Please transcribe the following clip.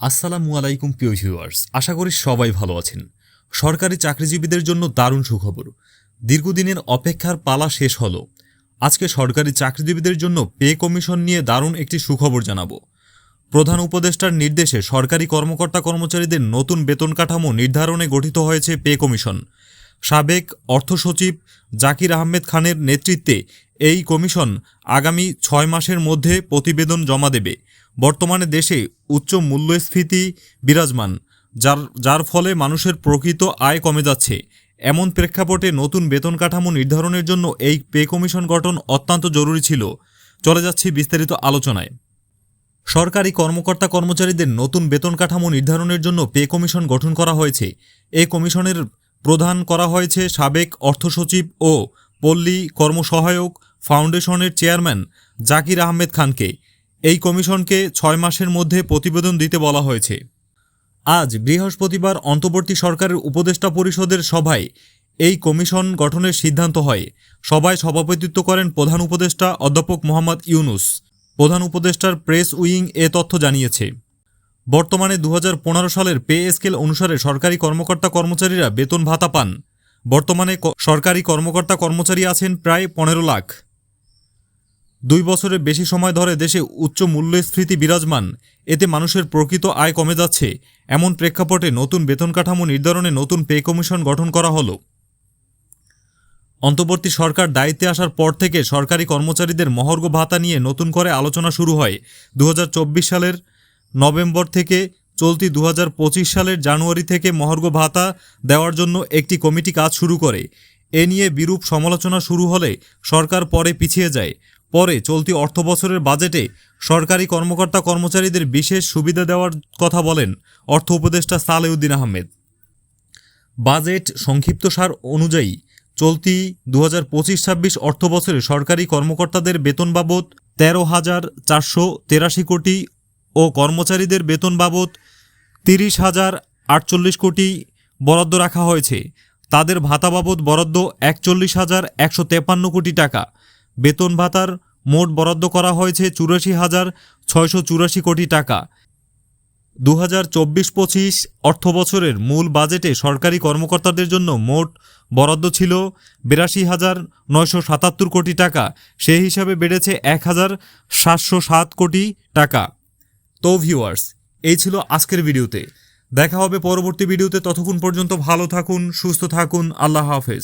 আসসালামু আলাইকুম, প্রিয় ভিউয়ার্স আশা করি সবাই ভালো আছেন। সরকারি চাকরিজীবীদের জন্য দারুণ সুখবর। দীর্ঘদিনের অপেক্ষার পালা শেষ হল। আজকে সরকারি চাকরিজীবীদের জন্য পে কমিশন নিয়ে দারুণ একটি সুখবর জানাব। প্রধান উপদেষ্টার নির্দেশে সরকারি কর্মকর্তা কর্মচারীদের নতুন বেতন কাঠামো নির্ধারণে গঠিত হয়েছে পে কমিশন। সাবেক অর্থসচিব জাকির আহমেদ খানের নেতৃত্বে এই কমিশন আগামী ছয় মাসের মধ্যে প্রতিবেদন জমা দেবে। বর্তমানে দেশে উচ্চ মূল্যস্ফীতি বিরাজমান, যার যার ফলে মানুষের প্রকৃত আয় কমে যাচ্ছে। এমন প্রেক্ষাপটে নতুন বেতন কাঠামো নির্ধারণের জন্য এই পে কমিশন গঠন অত্যন্ত জরুরি ছিল। চলে যাচ্ছি বিস্তারিত আলোচনায়। সরকারি কর্মকর্তা কর্মচারীদের নতুন বেতন কাঠামো নির্ধারণের জন্য পে কমিশন গঠন করা হয়েছে। এই কমিশনের প্রধান করা হয়েছে সাবেক অর্থসচিব ও পল্লী কর্মসহায়ক ফাউন্ডেশনের চেয়ারম্যান জাকির আহমেদ খানকে। এই কমিশনকে ছয় মাসের মধ্যে প্রতিবেদন দিতে বলা হয়েছে। আজ বৃহস্পতিবার অন্তর্বর্তী সরকারের উপদেষ্টা পরিষদের সভায় এই কমিশন গঠনের সিদ্ধান্ত হয়। সভায় সভাপতিত্ব করেন প্রধান উপদেষ্টা অধ্যাপক মোহাম্মদ ইউনুস। প্রধান উপদেষ্টার প্রেস উইং এ তথ্য জানিয়েছে। বর্তমানে দু হাজার পনেরো সালের পে স্কেল অনুসারে সরকারি কর্মকর্তা কর্মচারীরা বেতন ভাতা পান। বর্তমানে সরকারি কর্মকর্তা কর্মচারী আছেন প্রায় পনেরো লাখ। দুই বছরের বেশি সময় ধরে দেশে উচ্চ মূল্যস্ফীতি বিরাজমান। এতে মানুষের প্রকৃত আয় কমে যাচ্ছে। এমন প্রেক্ষাপটে নতুন বেতন কাঠামো নির্ধারণে নতুন পে কমিশন গঠন করা হলো। অন্তর্বর্তী সরকার দায়িত্বে আসার পর থেকে সরকারি কর্মচারীদের মহর্ঘ ভাতা নিয়ে নতুন করে আলোচনা শুরু হয়। দু হাজার চব্বিশ সালের নভেম্বর থেকে চলতি দু হাজার পঁচিশ সালের জানুয়ারি থেকে মহর্ঘ ভাতা দেওয়ার জন্য একটি কমিটি কাজ শুরু করে। এ নিয়ে বিরূপ সমালোচনা শুরু হলে সরকার পরে পিছিয়ে যায়। পরে চলতি অর্থ বছরের বাজেটে সরকারি কর্মকর্তা কর্মচারীদের বিশেষ সুবিধা দেওয়ার কথা বলেন অর্থ উপদেষ্টা সালেউদ্দিন আহমেদ। বাজেট সংক্ষিপ্তসার অনুযায়ী চলতি দু হাজার পঁচিশ ছাব্বিশ অর্থ বছরে সরকারি কর্মকর্তাদের বেতন বাবদ তেরো হাজার চারশো তেরাশি কোটি ও কর্মচারীদের বেতন বাবদ তিরিশ হাজার আটচল্লিশ কোটি বরাদ্দ রাখা হয়েছে। তাদের ভাতা বাবদ বরাদ্দ একচল্লিশ হাজার একশো তেপান্ন কোটি টাকা। বেতন ভাতার মোট বরাদ্দ করা হয়েছে চুরাশি হাজার ছয়শো চুরাশি কোটি টাকা। দু হাজার চব্বিশ পঁচিশ অর্থ বছরের মূল বাজেটে সরকারি কর্মকর্তাদের জন্য মোট বরাদ্দ ছিল বিরাশি হাজার নয়শো সাতাত্তর কোটি টাকা। সেই হিসাবে বেড়েছে এক হাজার সাতশো সাত কোটি টাকা। তো ভিউয়ার্স এই ছিল আজকের ভিডিওতে। দেখা হবে পরবর্তী ভিডিওতে। ততক্ষণ পর্যন্ত ভালো থাকুন, সুস্থ থাকুন। আল্লাহ হাফেজ।